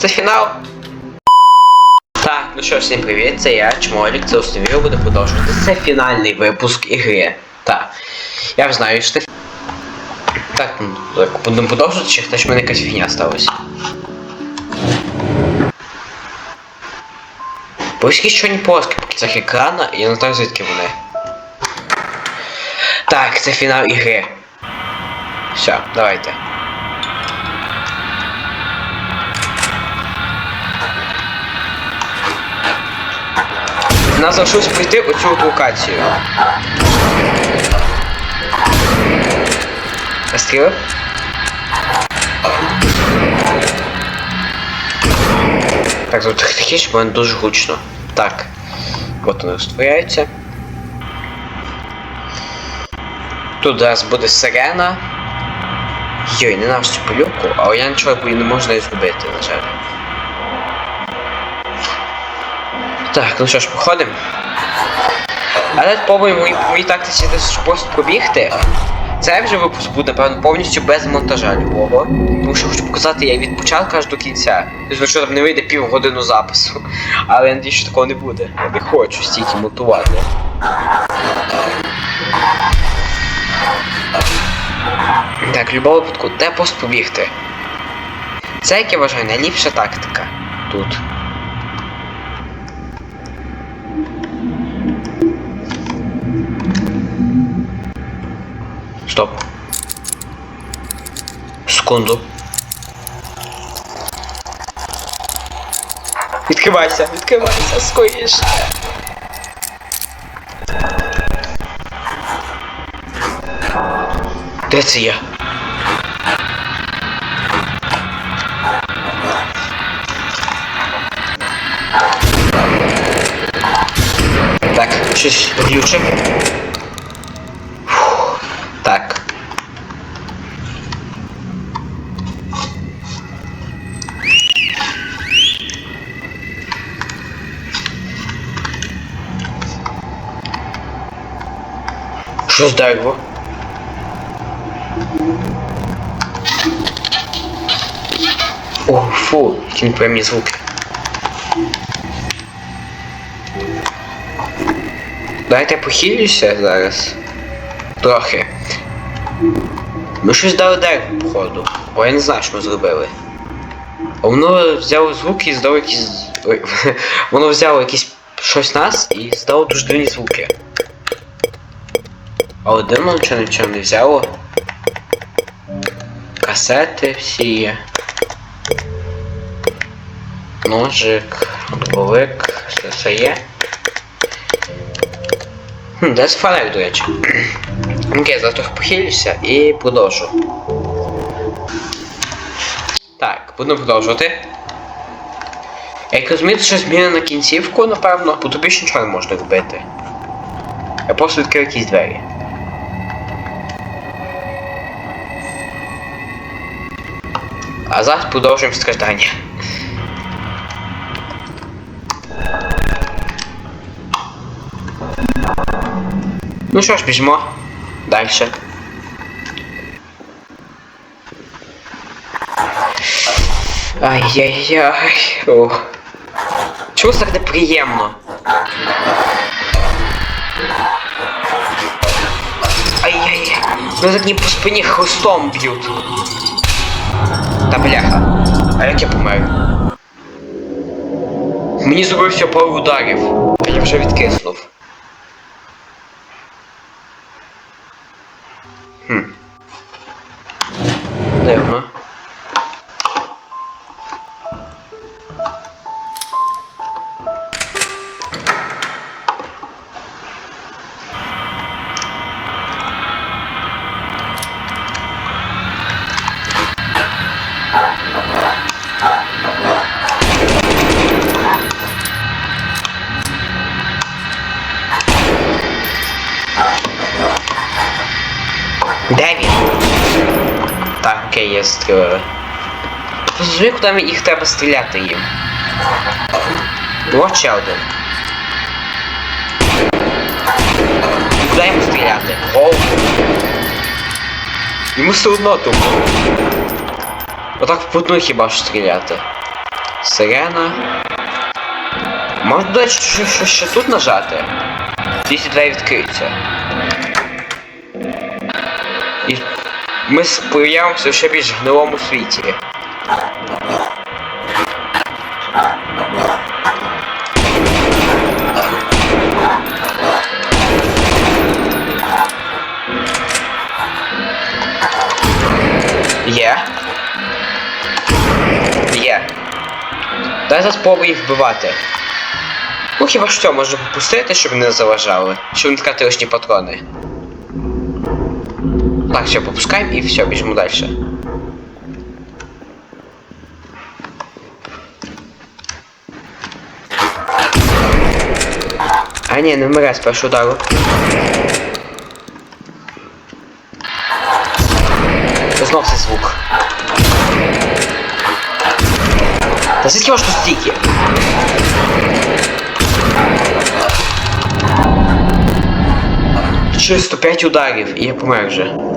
Це фінал. Так, ну що ж, всім привіт, це я, Чмолік, це Остовіо буде продовжувати. Це фінальний випуск ігри. Так. Я вже знаю, що ти. Так, ну, так, будемо продовжувати, чи хтось в мене якась фігня сталася. Бо якісь чорні полоски по кінцях екрана, і я не знаю звідки вони. Так, це фінал ігри. Все, давайте. Нас залишилось пройти оцю локацію. Стріли? Так, тут тихіше, бо воно дуже гучно. Так. От вони розтворяються. Тут зараз буде сирена. Йой, ненависть цю пилюку, але я нічого не можу нею зробити, на жаль. Так, ну що ж, походимо. Але спробуємо мої, мої тактиці десь просто пробігти. Це вже випуск буде, напевно, повністю без монтажа любого. Тому що хочу показати як від початку аж до кінця. Тобто, там не вийде півгодину запису. Але я надію, що такого не буде. Я не хочу стільки монтувати. Так, в будь-якому випадку, де просто побігти. Це, як я вважаю, найліпша тактика тут. Секунду. Відкривайся, відкривайся, скоріше. Де це я? Так, щось глючив. Що з дерево? О, фу, які неприємні звуки. Дайте я похилюся зараз. Трохи. Ми щось дали дерево, походу. Бо я не знаю, що ми зробили. А воно взяло звуки і здало якісь. Воно взяло якісь щось нас і здало дуже дивні звуки. Але дивно нічого нічого не взяло. Касети всі є. Ножик, дробовик, все, все є. Хм, де фонарик, до речі? Окей, трохи похилюся і продовжу. Так, будемо продовжувати. Як розумієте, що зміна на кінцівку, напевно, бо тобі ще нічого не можна робити. Я просто відкрив якісь двері. А зараз продовжуємо страждання. Ну що ж, біжимо. Дальше. Ай-яй-яй. Ох. Чому це так неприємно? Ай-яй-яй. Ну так не по спині хрустом б'ють. Та бляха. А як я помер? Мені зробився пару ударів, а я вже відкиснув. Хм. Дивно. Де він? Так, окей, я стріляю. Зрозумів, куди мені їх треба стріляти їм. Ось ще один. Куди йому стріляти? Оу. Йому все одно тупо. Отак впутну хіба що стріляти. Сирена. Можна, речі, що, що тут нажати? Ці двері відкриються. Ми с- в ще більш гнилому світі. Є. Є. Дай зараз спробуй їх вбивати. Ну хіба що, може попустити, щоб не заважали, щоб не ткати лишні патрони. Так, все, попускаємо і все, біжимо далі. А ні, не вмире з першого удару. Знов цей звук. Та звідки ваш тут стільки? Через 105 ударів і я помер вже.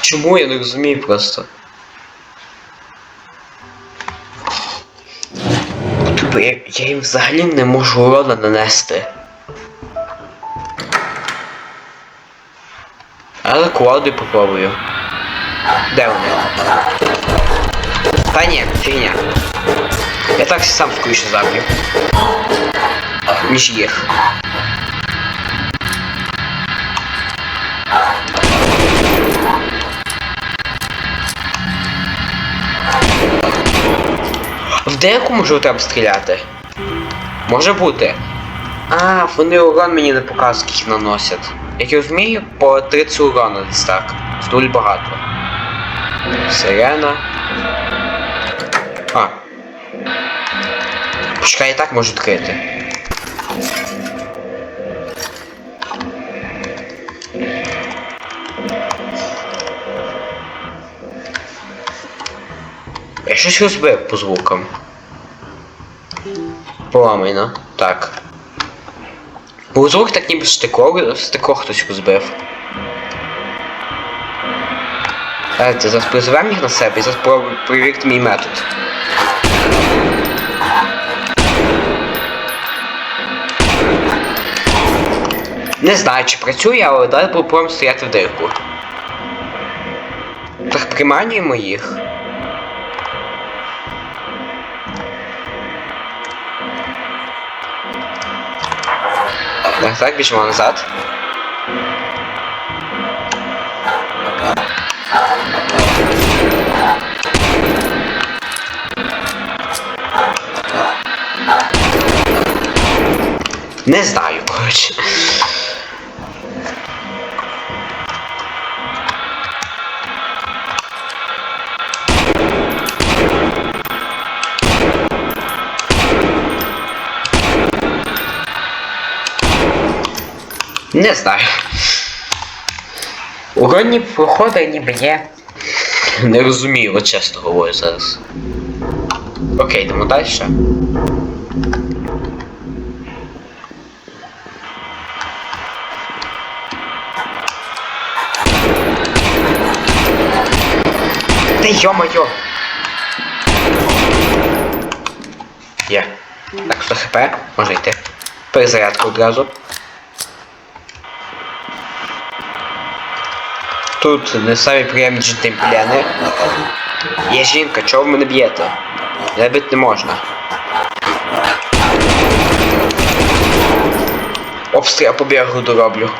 Чому я не розумію просто? Тупо я, я їм взагалі не можу урона нанести. Але кувалдою попробую. Де вони? Та ні, фігня. Я так сам скоріше заб'ю. Ніж їх. Деякому вже треба стріляти. Може бути. А, вони урон мені не скільки наносять. Як я розумію, по 30 урона десь так. Доволі багато. Сирена. А. Почекай, я так можу відкрити. Я щось розбив по звукам. Поламайно. Так. Бо звук так ніби стекло, стекло хтось розбив. Давайте зараз призовемо їх на себе і зараз перевірити мій метод. Не знаю, чи працює, але давай попробуємо стояти в дирку. Так приманюємо їх. Так, так, біжимо назад. Не знаю, коротше. Не знаю. Уронні проходи ніби є. Не розумію, от чесно говорю зараз. Окей, йдемо далі. Та йо-моє! Є. Так, 100 хп, може йти. Перезарядка одразу. Тут не самі приємні джентльмени. Є жінка, чого ви мене б'єте? Я не можна. Обстріл по берегу дороблю.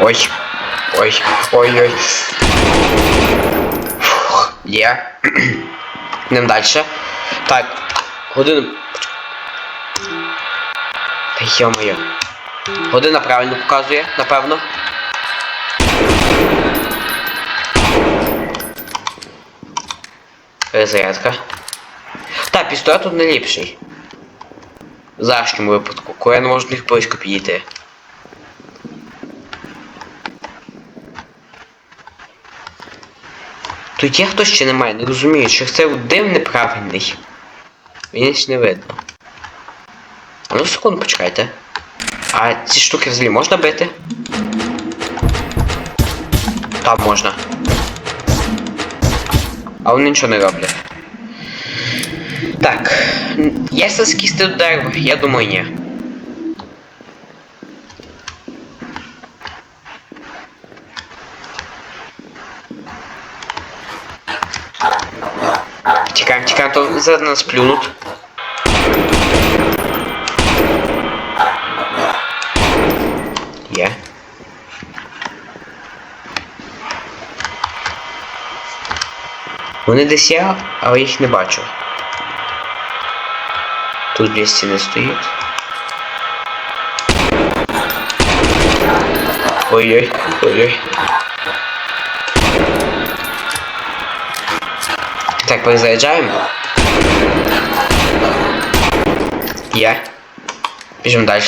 Ой. Ой. Ой-ой. Є. Йдемо далі. Так. Годину. Та йо-моє. Година правильно показує, напевно. Перезарядка. Так, пістолет тут не ліпший. В Завждому випадку, коли я не можу їх близько підійти. Тут є хтось чи немає, не розумію, чи це дим неправильний. Мені ж не видно. А ну секунду почекайте. А ці штуки взагалі можна бити? Там можна. А вони нічого не роблять. Так. Є скісти до дерева? Я думаю, ні. Тікаємо, тікаємо, то зараз нас плюнуть. Вони десь є, але їх не бачу. Тут біля стіни стоїть. Ой-ой, ой-ой. Так, перезаряджаємо. Є. Біжимо далі.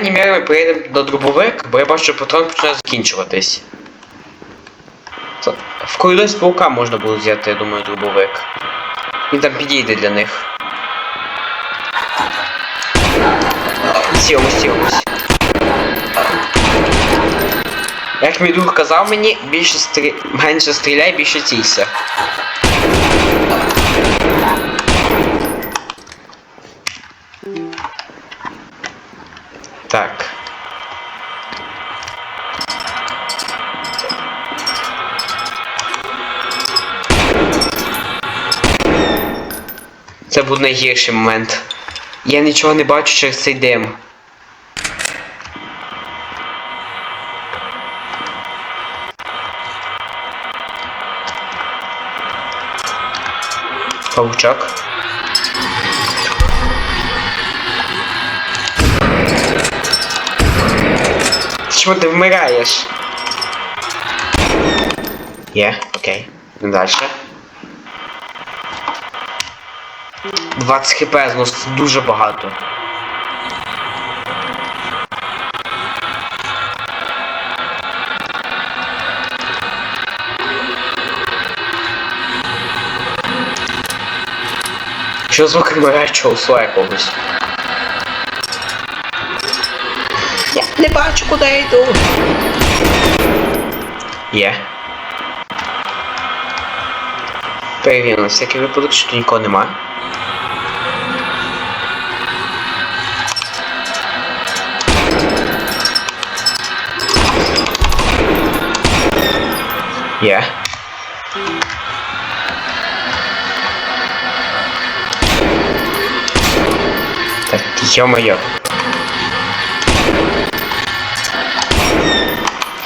Крайній мірі ми приїдемо до дробовик, бо я бачу, що патрон починає закінчуватись. В коридорі з паука можна було взяти, я думаю, дробовик. Він там підійде для них. Сілимось, сілимось. Як мій друг казав мені, більше стрі... менше стріляй, більше ційся. Так. Це був найгірший момент. Я нічого не бачу через цей дим. Паучок. Чому ти вмираєш? Є, окей. Далі. 20 хп зносить дуже багато. Що звук вмираючого слова якогось? Я не бачу, куди я йду. Є. Перевіримо на всякий випадок, що тут нікого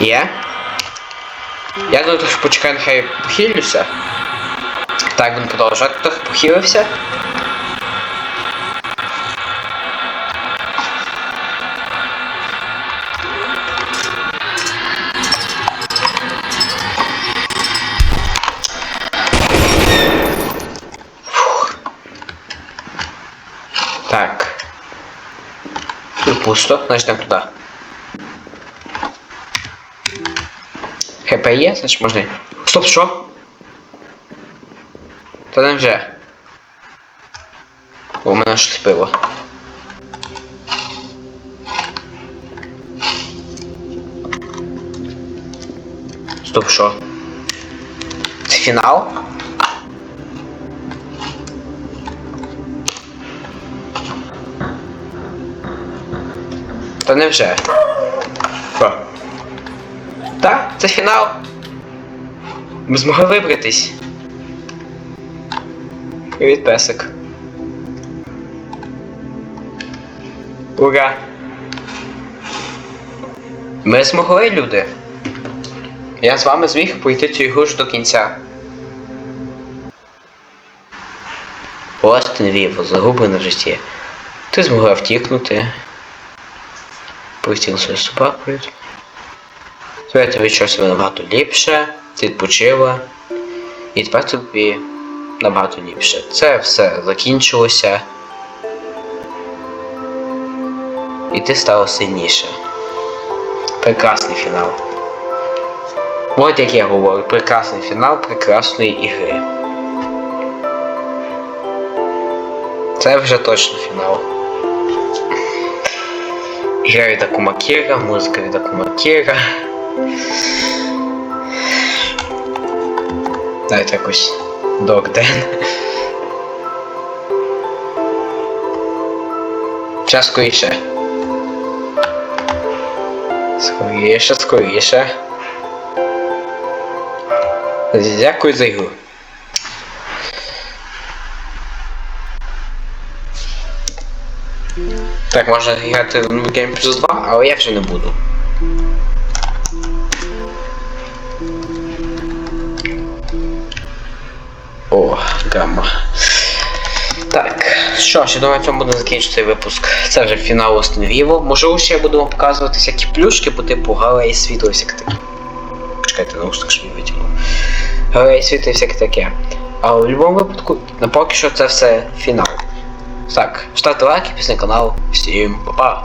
Є. Так, ё-моё. Є? Я думаю, трохи почекаю, нехай похилюся. Так, він продовжує, трохи похилився. Фух. Так. Тут пусто, значить там туди. ХП є, значить можна. Стоп, що? Та не вже. О, У мене щось пиво. Стоп, що? Це фінал? Та не вже. Так, це фінал. Ми змогли вибратись. Привіт, песик. Ура! Ми змогли, люди. Я з вами зміг пройти цю ігру ж до кінця. Просто не вірю, загублене в житті. Ти змогла втікнути. Постійно свою собакою. Тепер ти відчув себе набагато ліпше, ти відпочила. І тепер тобі набагато ліпше. Це все закінчилося. І ти стала сильніше. Прекрасний фінал. От як я говорю, прекрасний фінал прекрасної ігри. Це вже точно фінал. Ігра від Акума Кіра, музика від Акума Навіть якось Догден. Час скоріше. Скоріше, скоріше. Дякую за ігру. Так, можна грати в Game Plus 2, але я вже не буду. О. Так, що ж, я думаю, на цьому буде закінчити випуск. Це вже фінал Остин Віво. Можливо, ще будемо показувати всякі плюшки по типу галеї світу і всяке таке. Почекайте, наушник що я витягнув. Галеї світу і всяке таке. А в будь-якому випадку, на поки що це все фінал. Так, ставте лайки, після канал. Всім па-па!